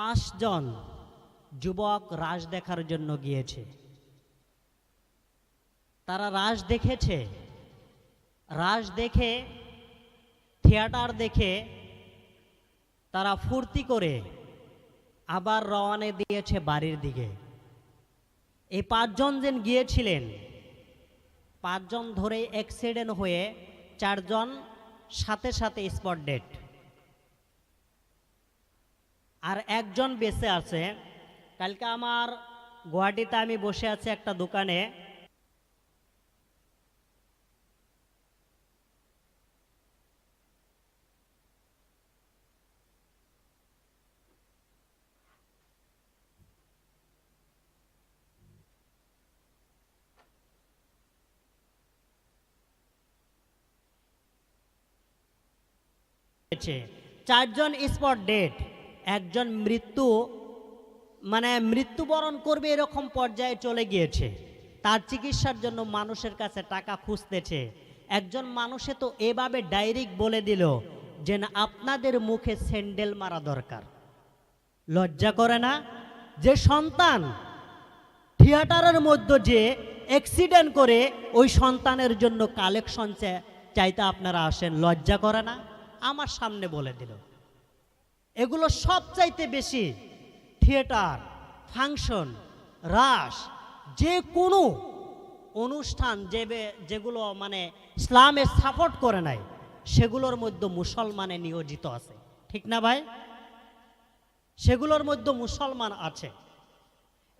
পাঁচজন যুবক রাস দেখার জন্য গিয়েছে। তারা রাস দেখেছে। রাস দেখে, থিয়েটার দেখে, তারা ফুর্তি করে আবার রওয়ানে দিয়েছে বাড়ির দিকে। এই পাঁচজন যেন গিয়েছিলেন, পাঁচজন ধরে অ্যাক্সিডেন্ট হয়ে চারজন সাথে সাথে স্পট ডেট আর একজন বেঁচে আছে। কালকে আমার গুয়াহাটিতে আমি বসে আছি একটা দোকানে। চারজন স্পট ডেট একজন মৃত্যু মানে মৃত্যুবরণ করবে এরকম পর্যায়ে চলে গিয়েছে। তার চিকিৎসার জন্য মানুষের কাছে টাকা খুঁজতেছে। একজন মানুষে তো এভাবে ডাইরেক্ট বলে দিল যে, না, আপনাদের মুখে স্যান্ডেল মারা দরকার। লজ্জা করে না? যে সন্তান থিয়েটারের মধ্যে যে অ্যাক্সিডেন্ট করে, ওই সন্তানের জন্য কালেকশন চাইতে আপনারা আসেন। লজ্জা করে না? আমার সামনে বলে দিল। এগুলো সব চাইতে বেশি থিয়েটার, ফাংশন, রাস, যে কোনো অনুষ্ঠান যে যেগুলো মানে ইসলামের সাপোর্ট করে নাই, সেগুলোর মধ্যে মুসলমানে নিয়োজিত আছে। ঠিক না ভাই? সেগুলোর মধ্যে মুসলমান আছে।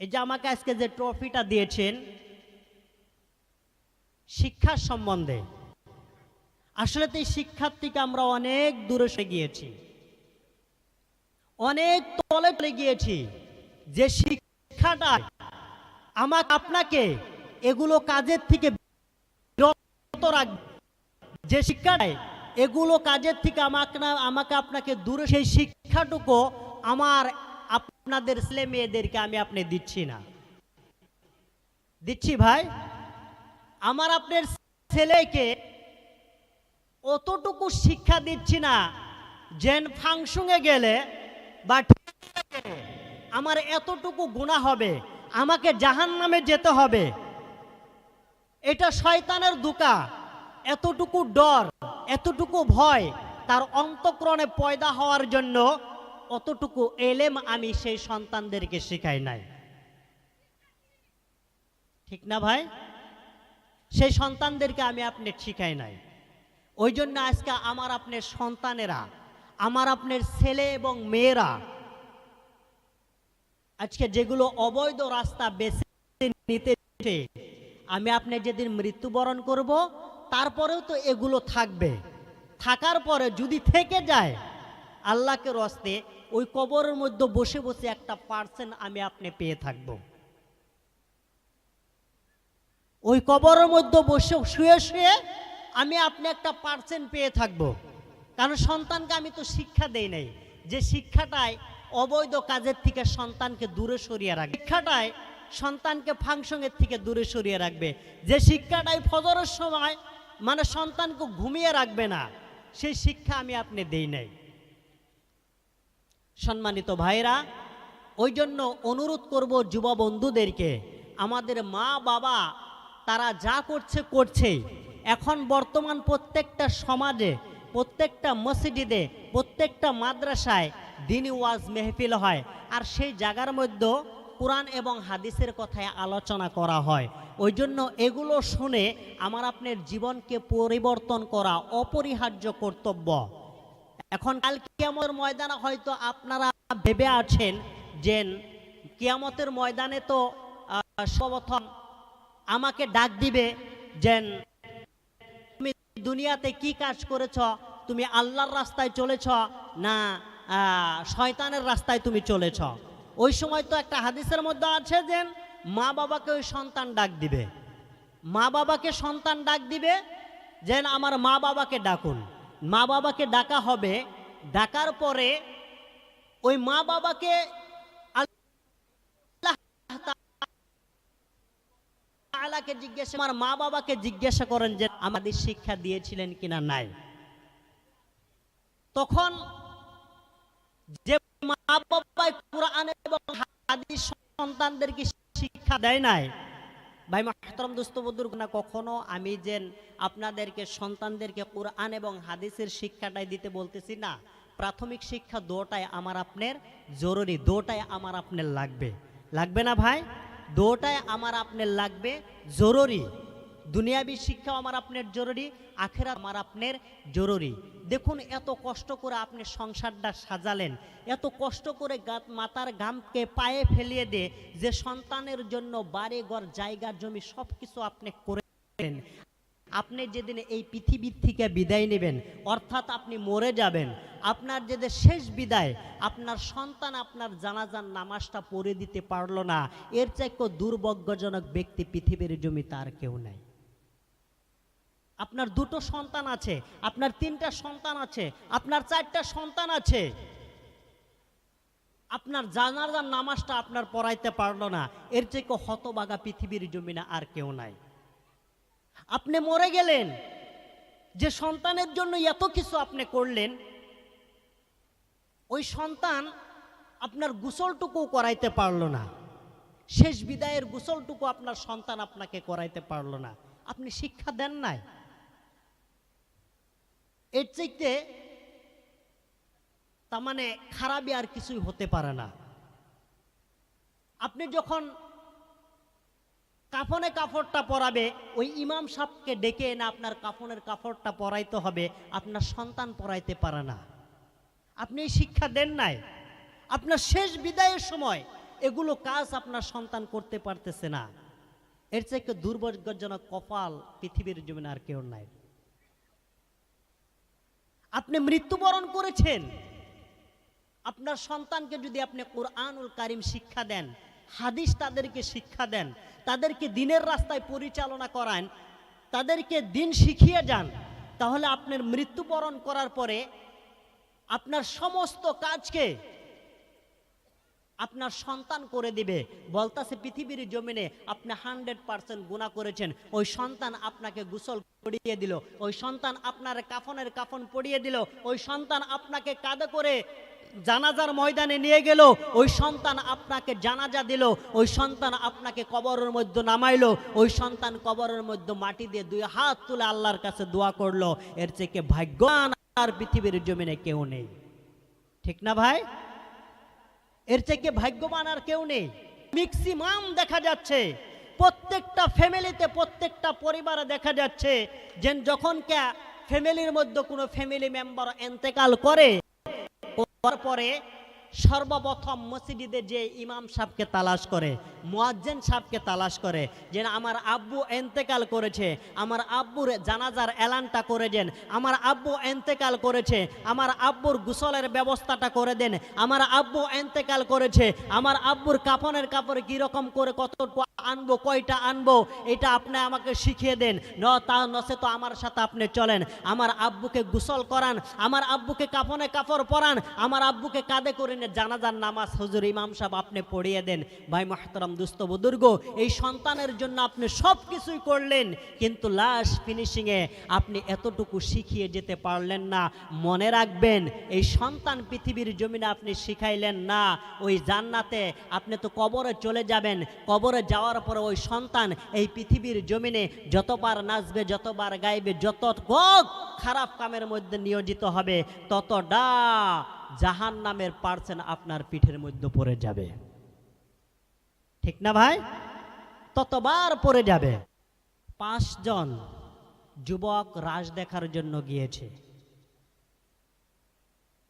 এই যে আমাকে আজকে যে ট্রফিটা দিয়েছেন, শিক্ষার সম্বন্ধে। আসলে তো এই শিক্ষার থেকে আমরা অনেক দূরে সে গিয়েছি। অনেক তলে চলে গিয়েছি। যে শিক্ষাটা আমাকে, আপনাকে এগুলো কাজের থেকে বিরত রাখবে যে শিক্ষাটাই এগুলো কাজের থেকে আমাকে আমাকে আপনাকে দূরে, সেই শিক্ষাটুকু আমার আপনাদের ছেলে মেয়েদেরকে আমি আপনি দিচ্ছি না। দিচ্ছি ভাই, আমার আপনার ছেলেকে অতটুকু শিক্ষা দিচ্ছি না। যেন ফাংশনে গেলে বা আমার এতটুকু গুণা হবে, আমাকে জাহান নামে যেতে হবে। এটা শয়তানের দুকা। এতটুকু ডর, এতটুকু ভয়, তার অন্তঃকরণে পয়দা হওয়ার জন্য অতটুকু এলেম আমি সেই সন্তানদেরকে শেখাই নাই। ঠিক না ভাই? সেই সন্তানদেরকে আমি আপনি শিখাই নাই। ওই জন্য আজকে আমার আপনার সন্তানেরা আমার আপনার ছেলে এবং মেয়েরা আজকে যেগুলো অবৈধ রাস্তা বেছে নিতে আমি আপনি যেদিন মৃত্যুবরণ করব, তারপরেও তো এগুলো থাকবে। থাকার পরে যদি থেকে যায়, আল্লাহকে রস্তে ওই কবরের মধ্যে বসে বসে একটা পার্সেন্ট আমি আপনি পেয়ে থাকব। ওই কবরের মধ্যে বসে শুয়ে শুয়ে আমি আপনি একটা পার্সেন্ট পেয়ে থাকব। কারণ সন্তানকে আমি তো শিক্ষা দেই নাই। যে শিক্ষাটাই অবৈধ কাজের থেকে সন্তানকে দূরে সরিয়ে রাখবে। শিক্ষাটাই সন্তানকে ফাংশনের থেকে দূরে সরিয়ে রাখবে। যে শিক্ষাটাই ফজরের সময় মানে সন্তানকে ঘুমিয়ে রাখবে না, সেই শিক্ষা আমি আপনি দেই নাই। সম্মানিত ভাইরা ওই জন্য অনুরোধ করব যুব বন্ধুদেরকে, আমাদের মা বাবা তারা যা করছে, করছেই। এখন বর্তমান প্রত্যেকটা সমাজে প্রত্যেকটা মসজিদে, প্রত্যেকটা মাদ্রাসায় দিনী ওয়াজ মেহফিল হয়। আর সেই জায়গার মধ্যে কোরআন এবং হাদিসের কথায় আলোচনা করা হয়। ওই জন্য এগুলো শুনে আমার আপনার জীবনকে পরিবর্তন করা অপরিহার্য কর্তব্য। এখন কাল কিয়ামতের ময়দানে হয়তো আপনারা ভেবে আছেন যে কিয়ামতের ময়দানে তো সর্বপ্রথম আমাকে ডাক দিবে যে তুমি দুনিয়াতে কি কাজ করেছ? তুমি আল্লাহর রাস্তায় চলেছ না শয়তানের রাস্তায় তুমি চলেছ? ওই সময় তো একটা হাদিসের মধ্যে আছে যে মা বাবাকে ওই সন্তান ডাক দিবে। মা বাবাকে সন্তান ডাক দিবে যেন আমার মা বাবাকে ডাকুন। মা বাবাকে ডাকা হবে, ডাকার পরে ওই মা বাবাকে আল্লাহ জিজ্ঞাসা, আমার মা বাবাকে জিজ্ঞাসা করেন যে, আমাদের শিক্ষা দিয়েছিলেন কিনা নাই? তখন যে মা বাবাই কোরআন এবং হাদিস সন্তানদেরকে শিক্ষা দেয় নাই, ভাই মাহতরম না কখনো আমি যে আপনাদেরকে, সন্তানদেরকে কোরআন এবং হাদিসের শিক্ষাটাই দিতে বলতেছি না, প্রাথমিক শিক্ষা দোটাই আমার আপনার জরুরি, দোটাই আমার আপনার লাগবে। লাগবে না ভাই? দোটাই আমার আপনার লাগবে জরুরি। দুনিয়াবি শিক্ষা আমার আপনার জরুরি আখেরা আমার আপনার জরুরি। দেখুন, এত কষ্ট করে আপনি সংসারটা সাজালেন। এত কষ্ট করে মাতার গামকে পায়ে ফেলিয়ে দিয়ে যে সন্তানের জন্য বাড়ি ঘর জায়গা, জমি সব কিছু আপনি করেন আপনি যেদিন এই পৃথিবীর থেকে বিদায় নেবেন, অর্থাৎ আপনি মরে যাবেন, আপনার যেদিন শেষ বিদায়, আপনার সন্তান আপনার জানাজার নামাজটা পড়ে দিতে পারল না। এর চাইতে দুর্ভাগ্যজনক ব্যক্তি পৃথিবীর জমি তার কেউ নাই। আপনার দুটো সন্তান আছে, আপনার তিনটা সন্তান আছে, আপনার চারটা সন্তান আছে। আপনার জানাজার নামাজটা আপনার পড়াইতে পারল না। এর থেকে হতবাগা পৃথিবীর জমিনে আর কেউ নাই। আপনি মরে গেলেন। যে সন্তানের জন্য এত কিছু আপনি করলেন, ওই সন্তান আপনার গোসলটুকু করাইতে পারল না। শেষ বিদায়ের গোসলটুকু আপনার সন্তান আপনাকে করাইতে পারল না। আপনি শিক্ষা দেন নাই। এর চাইতে তার মানে খারাপই আর কিছুই হতে পারে না। আপনি যখন কাফনে কাপড়টা পরাবে, ওই ইমাম সাহকে ডেকে এনে আপনার কাফনের কাপড়টা পরাইতে হবে, আপনার সন্তান পরাইতে পারে না। আপনি এই শিক্ষা দেন নাই। আপনার শেষ বিদায়ের সময় এগুলো কাজ আপনার সন্তান করতে পারতেছে না। এর থেকে দুর্ভাগ্যজনক কপাল পৃথিবীর জমিনে আর কেউ নাই। আপনি মৃত্যুবরণ করেছেন। আপনার সন্তানকে যদি আপনি কোরআনুল কারিম শিক্ষা দেন হাদিস তাদেরকে শিক্ষা দেন, তাদেরকে দিনের রাস্তায় পরিচালনা করান, তাদেরকে দিন শিখিয়ে যান, তাহলে আপনার মৃত্যুবরণ করার পরে আপনার সমস্ত কাজকে আপনার সন্তান করে দিবে। বলতাছে পৃথিবীর জমিনে আপনি হান্ড্রেড পার্সেন্ট গুণা করেছেন, ওই সন্তান আপনাকে গোসল পড়িয়ে দিল, ওই সন্তান আপনার কাফনের কাফন পড়িয়ে দিল, ওই সন্তান আপনাকে কাঁধে করে জানাজার ময়দানে নিয়ে গেল, ওই সন্তান আপনাকে জানাজা দিল, ওই সন্তান আপনাকে কবরের মধ্যে নামাইলো, ওই সন্তান কবরের মধ্যে মাটি দিয়ে দুই হাত তুলে আল্লাহর কাছে দোয়া করল, এর থেকে ভাগ্যবান আর পৃথিবীর জমিনে কেউ নেই। ঠিক না ভাই? এর থেকে ভাগ্যবান আর কেউ নেই। ম্যাক্সিমাম দেখা যাচ্ছে, প্রত্যেকটা ফ্যামিলিতে প্রত্যেকটা পরিবারে দেখা যাচ্ছে যে যখন কে ফ্যামিলির মধ্যে কোনো ফ্যামিলি মেম্বার এন্তেকাল করে পরে সর্বপ্রথম মসজিদে যে ইমাম সাহেবকে তালাশ করে মুয়াজ্জেন সাহেবকে তালাশ করে যে আমার আব্বু এন্তেকাল করেছে, আমার আব্বুর জানাজার এলানটা করে দেন, আমার আব্বু এন্তেকাল করেছে, আমার আব্বুর গোসলের ব্যবস্থাটা করে দেন, আমার আব্বু এন্তেকাল করেছে, আমার আব্বুর কাফনের কাপড় কীরকম করে কতটুকু আনব, কয়টা আনব, এটা আপনি আমাকে শিখিয়ে দেন। ন, তা নসে তো আমার সাথে আপনি চলেন। আমার আব্বুকে গোসল করান, আমার আব্বুকে কাফনে কাপড় পরান, আমার আব্বুকে কাঁধে করে জানাজার নামাজ হজুর ইমাম সাহেব আপনি পড়িয়ে দেন। ভাই মাহতারাম দুস্থ বুদুর্গ, এই সন্তানের জন্য আপনি সব কিছুই করলেন, কিন্তু লাস্ট ফিনিশিংয়ে আপনি এতটুকু শিখিয়ে যেতে পারলেন না। মনে রাখবেন, এই সন্তান পৃথিবীর জমিনে আপনি শিখাইলেন না, ওই জান্নাতে আপনি তো কবরে চলে যাবেন, কবরে যাওয়ার পরে ওই সন্তান এই পৃথিবীর জমিনে যতবার নাচবে, যতবার গাইবে, যত খারাপ কামের মধ্যে নিয়োজিত হবে, ততটা জাহান নামের পার্সেন আপনার পিঠের মধ্যে পড়ে যাবে। ঠিক না ভাই? ততবার পড়ে যাবে। পাঁচজন যুবক রাস দেখার জন্য গিয়েছে।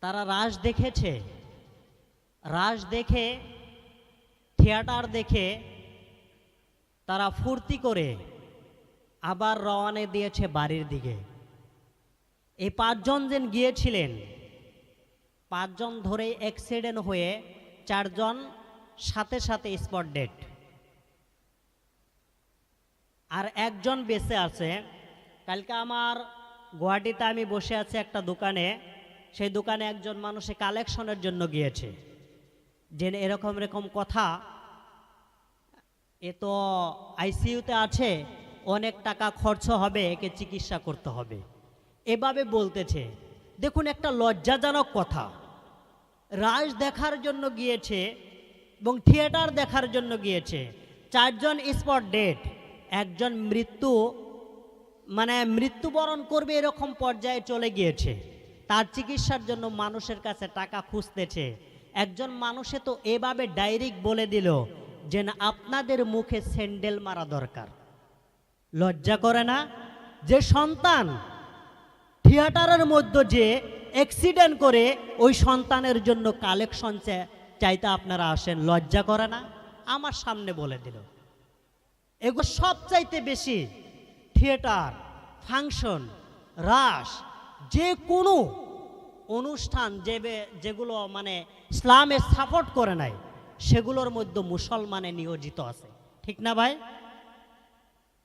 তারা রাস দেখেছে। রাস দেখে, থিয়েটার দেখে, তারা ফুর্তি করে আবার রওয়ানে দিয়েছে বাড়ির দিকে। এই পাঁচজন যেন গিয়েছিলেন, পাঁচজন ধরে অ্যাক্সিডেন্ট হয়ে চারজন সাথে সাথে স্পট ডেট আর একজন বেঁচে আছে। কালকে আমার গুয়াহাটিতে আমি বসে আছি একটা দোকানে। সেই দোকানে একজন মানুষে কালেকশনের জন্য গিয়েছে। যে এরকম এরকম কথা। এ তো আইসিইউতে আছে। অনেক টাকা খরচ হবে, একে চিকিৎসা করতে হবে। এভাবে বলতেছে। দেখুন, একটা লজ্জাজনক কথা। রাজ দেখার জন্য গিয়েছে। এবং থিয়েটার দেখার জন্য গিয়েছে। চারজন স্পট ডেট, একজন মৃত্যু মানে মৃত্যুবরণ করবে এরকম পর্যায়ে চলে গিয়েছে। তার চিকিৎসার জন্য মানুষের কাছে টাকা খুঁজতেছে। একজন মানুষে তো এভাবে ডাইরেক্ট বলে দিল যে আপনাদের মুখে স্যান্ডেল মারা দরকার। লজ্জা করে না? যে সন্তান থিয়েটারের মধ্যে যে অ্যাক্সিডেন্ট করে, ওই সন্তানের জন্য কালেকশন চাইতে আপনারা আসেন, লজ্জা করে না? আমার সামনে বলে দিল। এগুলো সবচাইতে বেশি থিয়েটার, ফাংশন, রাস, যে কোনো অনুষ্ঠান যে যেগুলো মানে ইসলামে সাপোর্ট করে নাই, সেগুলোর মধ্যে মুসলমানে নিয়োজিত আছে। ঠিক না ভাই?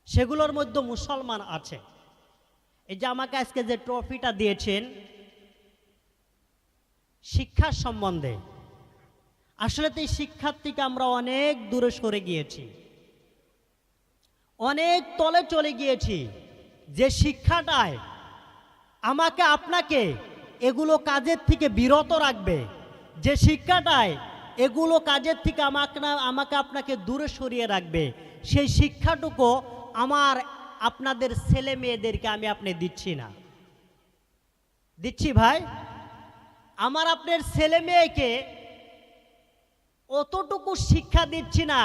সেগুলোর মধ্যে মুসলমান আছে। এই যে আমাকে আজকে যে ট্রফিটা দিয়েছেন, শিক্ষার সম্বন্ধে আসলে তো এই শিক্ষার থেকে আমরা অনেক দূরে সরে গিয়েছি। অনেক তলে চলে গিয়েছি। যে শিক্ষাটায় আমাকে আপনাকে এগুলো কাজের থেকে বিরত রাখবে, যে শিক্ষাটায় এগুলো কাজের থেকে আমাকে আমাকে আপনাকে দূরে সরিয়ে রাখবে, সেই শিক্ষাটুকু আমার আপনাদের ছেলে মেয়েদেরকে আমি আপনি দিচ্ছি না। দিচ্ছি ভাই, আমার আপনার ছেলে মেয়েকে অতটুকু শিক্ষা দিচ্ছি না।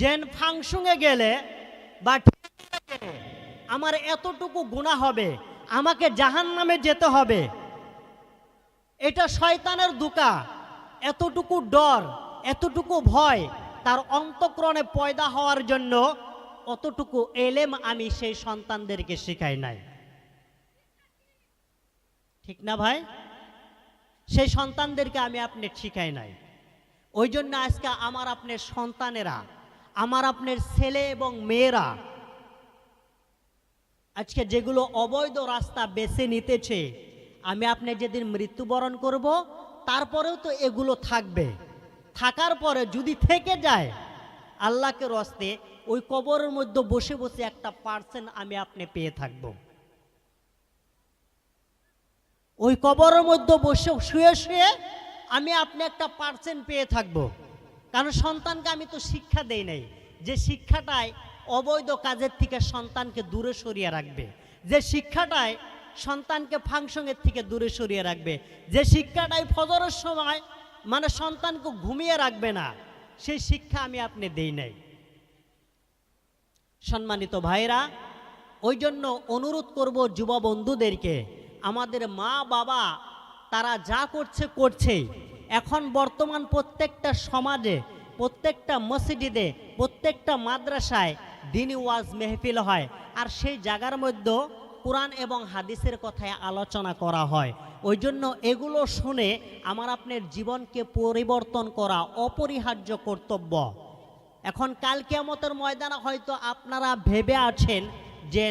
যেন ফাংশনে গেলে বা আমার এতটুকু গুণা হবে, আমাকে জাহান নামে যেতে হবে। এটা শয়তানের দুকা। এতটুকু ডর, এতটুকু ভয়, তার অন্তঃকরণে পয়দা হওয়ার জন্য অতটুকু এলেম আমি সেই সন্তানদেরকে শেখাই নাই। ঠিক না ভাই? সেই সন্তানদেরকে আমি আপনি শিখাই নাই। ওই জন্য আজকে আমার আপনার সন্তানেরা, আমার আপনার ছেলে এবং মেয়েরা আজকে যেগুলো অবৈধ রাস্তা বেছে নিতেছে, আমি আপনি যেদিন মৃত্যুবরণ করব, তারপরেও তো এগুলো থাকবে। থাকার পরে যদি থেকে যায়, আল্লাহকে রস্তে ওই কবরের মধ্যে বসে বসে একটা পার্সেন্ট আমি আপনি পেয়ে থাকব। ওই কবরের মধ্যে বসে শুয়ে শুয়ে আমি আপনি একটা পার্সেন্ট পেয়ে থাকব। কারণ সন্তানকে আমি তো শিক্ষা দেই নাই। যে শিক্ষাটায় অবৈধ কাজের থেকে সন্তানকে দূরে সরিয়ে রাখবে। যে শিক্ষাটায় সন্তানকে ফাংশনের থেকে দূরে সরিয়ে রাখবে। যে শিক্ষাটায় ফজরের সময় মানে সন্তানকে ঘুমিয়ে রাখবে না, সেই শিক্ষা আমি আপনি দেই নাই। সম্মানিত ভাইরা ওই জন্য অনুরোধ করব যুব বন্ধুদেরকে আমাদের মা বাবা তারা যা করছে করছেই এখন বর্তমান প্রত্যেকটা সমাজে, প্রত্যেকটা মসজিদে, প্রত্যেকটা মাদ্রাসায় দিনী ওয়াজ মেহফিল হয়। আর সেই জায়গার মধ্যে কোরআন এবং হাদিসের কথায় আলোচনা করা হয়। ওই জন্য এগুলো শুনে আমার আপনার জীবনকে পরিবর্তন করা অপরিহার্য কর্তব্য। এখন কাল কেয়ামতের ময়দানে হয়তো আপনারা ভেবে আছেন যে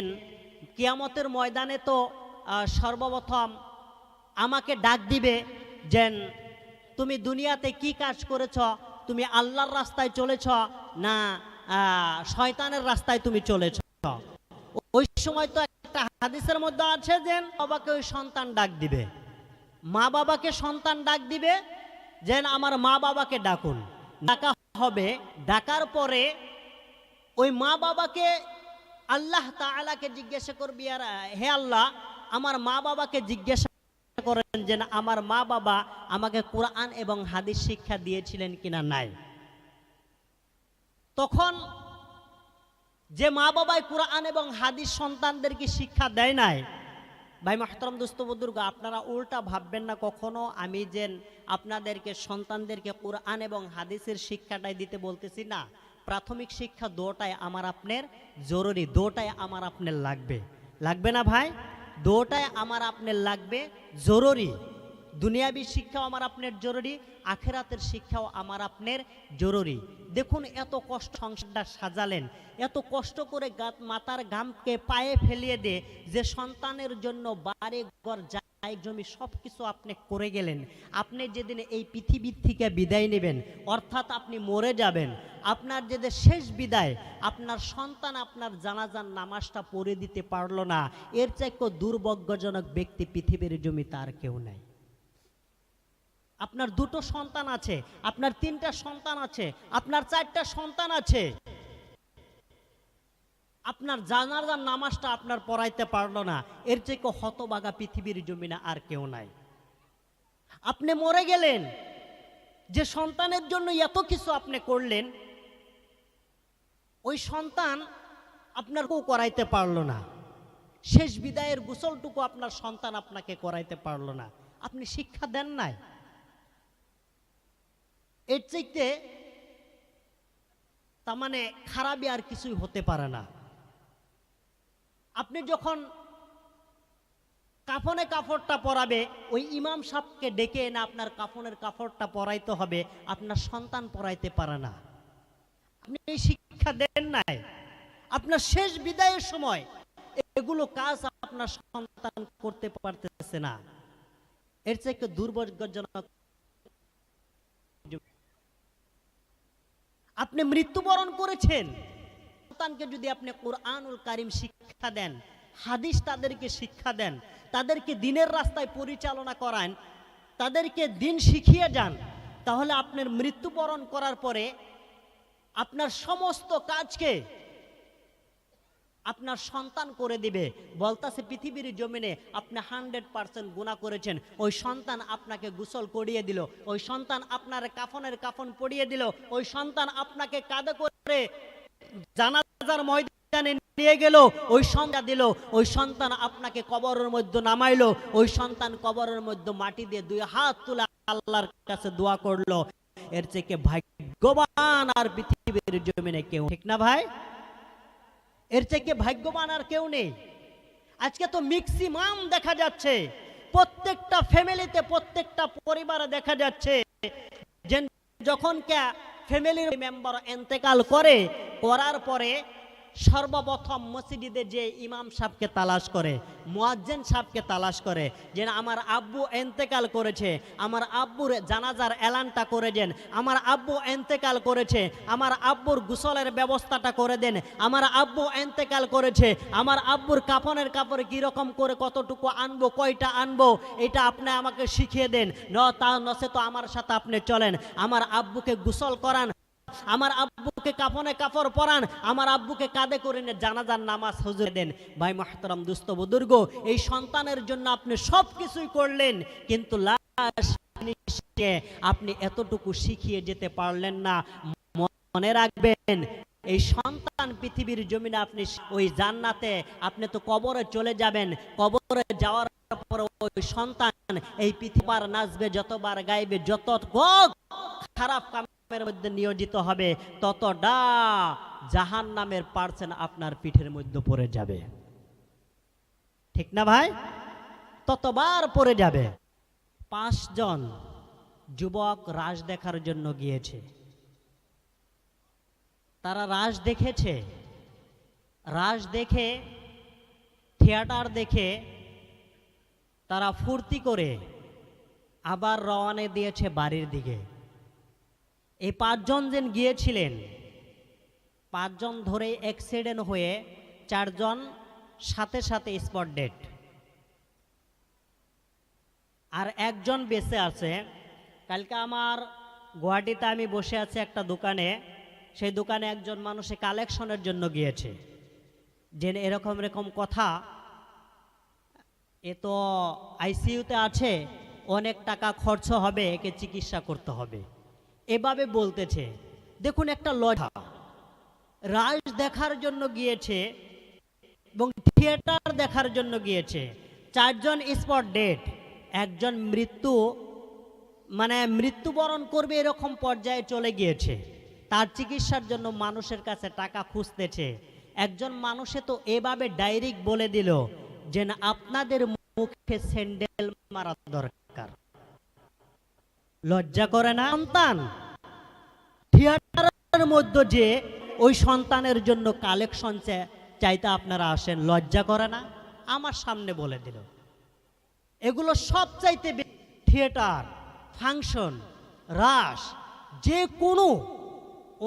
কেয়ামতের ময়দানে তো সর্বপ্রথম আমাকে ডাক দিবে যেন তুমি দুনিয়াতে কি কাজ করেছ? তুমি আল্লাহর রাস্তায় চলেছ না শয়তানের রাস্তায় তুমি চলেছ? ওই সময় তো একটা হাদিসের মধ্যে আছে যে বাবাকে ওই সন্তান ডাক দিবে। মা বাবাকে সন্তান ডাক দিবে যেন আমার মা বাবাকে ডাকুন। ডাকা হবে, ডাকার পরে ওই মা বাবাকে আল্লাহ তাআলাকে জিজ্ঞাসা করবি আর হে আল্লাহ, আমার মা বাবাকে জিজ্ঞাসা করেন যে আমার মা বাবা আমাকে কোরআন এবং হাদিস শিক্ষা দিয়েছিলেন কিনা নাই। তখন যে মা বাবাই কোরআন এবং হাদিস সন্তানদেরকে শিক্ষা দেয় নাই, ভাই মাহতরম দোস্ত বুজুর্গ আপনারা উল্টা ভাববেন না কখনো, আমি যে আপনাদেরকে সন্তানদেরকে কোরআন এবং হাদিসের শিক্ষাটাই দিতে বলতেছি না, প্রাথমিক শিক্ষা দোটাই আমার আপনার, জরুরি দোটাই আমার আপনার লাগবে। লাগবে না ভাই? দোটাই আমার আপনার লাগবে জরুরি। দুনিয়াবি শিক্ষাও আমার আপনার জরুরি, আখেরাতের শিক্ষাও আমার আপনার জরুরি। দেখুন, এত কষ্ট সংসারটা সাজালেন, এত কষ্ট করে মাতার গামকে পায়ে ফেলিয়ে দে যে সন্তানের জন্য বাড়ি ঘর জায়গা জমি সব কিছু আপনি করে গেলেন। আপনি যেদিন এই পৃথিবীর থেকে বিদায় নেবেন, অর্থাৎ আপনি মরে যাবেন, আপনার যেদিন শেষ বিদায়, আপনার সন্তান আপনার জানাজান নামাজটা পড়ে দিতে পারল না। এর চাইতে দুর্ভাগ্যজনক ব্যক্তি পৃথিবীর জমি তার কেউ নাই। আপনার দুটো সন্তান আছে, আপনার তিনটা সন্তান আছে, আপনার চারটা সন্তান আছে। আপনার জানাজার নামাজটা আপনার পড়াইতে পারল না। এর থেকে হতবাগা পৃথিবীর জমিনে আর কেউ নাই। আপনি মরে গেলেন। যে সন্তানের জন্য এত কিছু আপনি করলেন, ওই সন্তান আপনার কেউ করাইতে পারল না। শেষ বিদায়ের গোসলটুকু আপনার সন্তান আপনাকে করাইতে পারল না। আপনি শিক্ষা দেন নাই। এর চাইতে তার মানে খারাপই আর কিছুই হতে পারে না। আপনি যখন কাফনে কাপড়টা পরাবে, ওই ইমাম সাহকে ডেকে এনে আপনার কাফনের কাপড়টা পরাইতে হবে, আপনার সন্তান পরাইতে পারে না। আপনি এই শিক্ষা দেন নাই। আপনার শেষ বিদায়ের সময় এগুলো কাজ আপনার সন্তান করতে পারতেছে না। এর থেকে দুর্ভাগ্যজনক আপনি মৃত্যুবরণ করেছেন। সন্তানকে যদি আপনি কোরআনুল কারিম শিক্ষা দেন, হাদিস তাদেরকে শিক্ষা দেন, তাদেরকে দিনের রাস্তায় পরিচালনা করান, তাদেরকে দিন শিখিয়ে যান, তাহলে আপনার মৃত্যুবরণ করার পরে আপনার সমস্ত কাজকে আপনার সন্তান করে দিবে। বলতাছে পৃথিবীর জমিনে আপনি হান্ড্রেড পার্সেন্ট গুণা করেছেন। ওই সন্তান আপনাকে গোসল করিয়ে দিল, ওই সন্তান আপনার কাফনের কাফন পড়িয়ে দিল, ওই সন্তান আপনাকে কাঁধে করে জানাজার ময়দানে নিয়ে গেল, ওই সন্তান দিল, ওই সন্তান আপনাকে কবরের মধ্যে নামাইলো, ওই সন্তান কবরের মধ্যে মাটি দিয়ে দুই হাত তুলে আল্লাহর কাছে দোয়া করল। এর থেকে ভাগ্যবান আর পৃথিবীর জমিনে কেউ ঠিক না ভাই? এর থেকে ভাগ্যবান আর কেউ নেই। আজকে তো ম্যাক্সিমাম দেখা যাচ্ছে, প্রত্যেকটা ফ্যামিলিতে প্রত্যেকটা পরিবারে দেখা যাচ্ছে যখন কে ফ্যামিলির মেম্বার এন্তেকাল করে করার পরে সর্বপ্রথম মসজিদে যে ইমাম সাহেবকে তালাশ করে, মোয়াজ্জেন সাহেবকে তালাশ করে যে আমার আব্বু এন্তেকাল করেছে, আমার আব্বুর জানাজার এলানটা করে দেন, আমার আব্বু এন্তেকাল করেছে, আমার আব্বুর গুসলের ব্যবস্থাটা করে দেন, আমার আব্বু এন্তেকাল করেছে, আমার আব্বুর কাফনের কাপড় কীরকম করে কতটুকু আনব, কয়টা আনব, এটা আপনি আমাকে শিখিয়ে দেন। ন তা নসে তো আমার সাথে আপনি চলেন। আমার আব্বুকে গোসল করান আমার আব্বুকে কাফনে কাপড় পরান, আমার আব্বুকে কাঁধে করে নিয়ে জানাজার নামাজ হুজুর দেন। ভাই মাহতারাম, দুস্থ বুদুর্গ, এই সন্তানের জন্য আপনি সব কিছুই করলেন, কিন্তু লাশ আপনি এতটুকু শিখিয়ে যেতে পারলেন না। মনে রাখবেন, এই সন্তান পৃথিবীর জমিনে আপনি ওই জান্নাতে, আপনি তো কবরে চলে যাবেন, কবরে যাওয়ার পর ওই সন্তান এই পৃথিবীর নাচবে, যতবার গাইবে, যত খারাপ মধ্যে নিয়োজিত হবে, ততটা জাহান নামের পার্সেন্ট আপনার পিঠের মধ্যে পড়ে যাবে। ঠিক না ভাই? ততবার পড়ে যাবে। পাঁচজন যুবক রাস দেখার জন্য গিয়েছে। তারা রাস দেখেছে। রাস দেখে, থিয়েটার দেখে, তারা ফুর্তি করে আবার রওয়ানা দিয়েছে বাড়ির দিকে। এই পাঁচজন যেন গিয়েছিলেন, পাঁচজন ধরে অ্যাক্সিডেন্ট হয়ে চারজন সাথে সাথে স্পট ডেট আর একজন বেঁচে আছে, কালকে আমার গুয়াহাটিতে আমি বসে আছি একটা দোকানে, সেই দোকানে একজন মানুষে কালেকশনের জন্য গিয়েছে। যে এরকম এরকম কথা, এ তো আইসিইউতে আছে, অনেক টাকা খরচ হবে, একে চিকিৎসা করতে হবে। এভাবে বলতেছে, দেখুন একটা লজা রাজ দেখার জন্য গিয়েছে এবং থিয়েটার দেখার জন্য গিয়েছে। চারজন স্পট ডেট, একজন মৃত্যু মানে মৃত্যুবরণ করবে এরকম পর্যায়ে চলে গিয়েছে। তার চিকিৎসার জন্য মানুষের কাছে টাকা খুঁজতেছে। একজন মানুষে তো এভাবে ডাইরেক্ট বলে দিল যে আপনাদের মুখে স্যান্ডেল মারা দরকার। লজ্জা করে না? সন্তান। থিয়েটারের মধ্যে যে ওই সন্তানের জন্য কালেকশন চাইতে আপনারা আসেন, লজ্জা করে না? আমার সামনে বলে দিল। এগুলো সব চাইতে থিয়েটার, ফাংশন, রাস, যে কোনো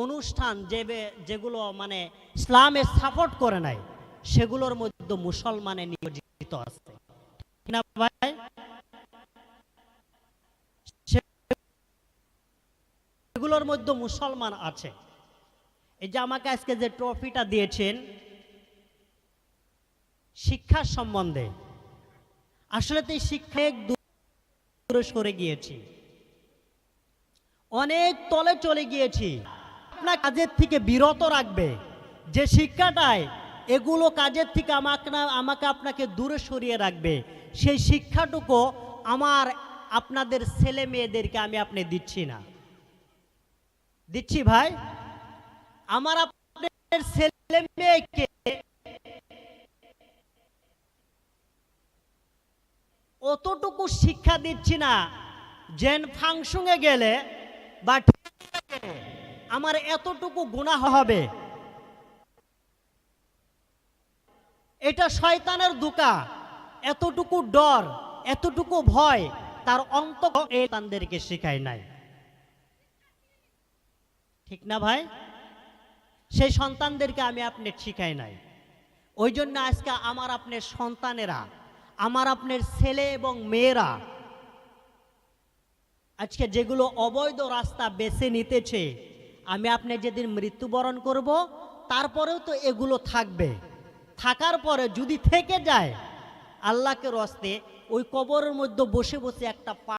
অনুষ্ঠান যে যেগুলো মানে ইসলামে সাপোর্ট করে নাই, সেগুলোর মধ্যে মুসলমানে নিয়োজিত আছে। ভাই? এগুলোর মধ্যে মুসলমান আছে। এই যে আমাকে আজকে যে ট্রফিটা দিয়েছেন, শিক্ষার সম্বন্ধে। আসলে তো শিক্ষা এক দূরে সরে গিয়েছি। অনেক তলে চলে গিয়েছি। আপনার কাজের থেকে বিরত রাখবে। যে শিক্ষাটায় এগুলো কাজের থেকে আমাকে আমাকে আপনাকে দূরে সরিয়ে রাখবে, সেই শিক্ষাটুকু আমার আপনাদের ছেলে মেয়েদেরকে আমি আপনি দিচ্ছি না। দিচ্ছি ভাই। আমার আপনাদের ছেলে মেয়েকে অতটুকু শিক্ষা দিচ্ছি না, যেন ফাংশনে গেলে বা আমার এতটুকু গুনাহ হবে। এটা শয়তানের দুকা, এতটুকু ডর, এতটুকু ভয়, তার অন্ত এই তাদেরকে শেখায় নাই। ঠিক না ভাই? সেই সন্তানদেরকে আমি আপনি শিখাই নাই। ওই জন্য আজকে আমার আপনার সন্তানেরা, আমার আপনার ছেলে এবং মেয়েরা আজকে যেগুলো অবৈধ রাস্তা বেছে নিতেছে, আমি আপনি যেদিন মৃত্যুবরণ করব, তারপরেও তো এগুলো থাকবে। থাকার পরে যদি থেকে যায়, আল্লাহকে রস্তে ওই কবরের মধ্যে বসে বসে একটা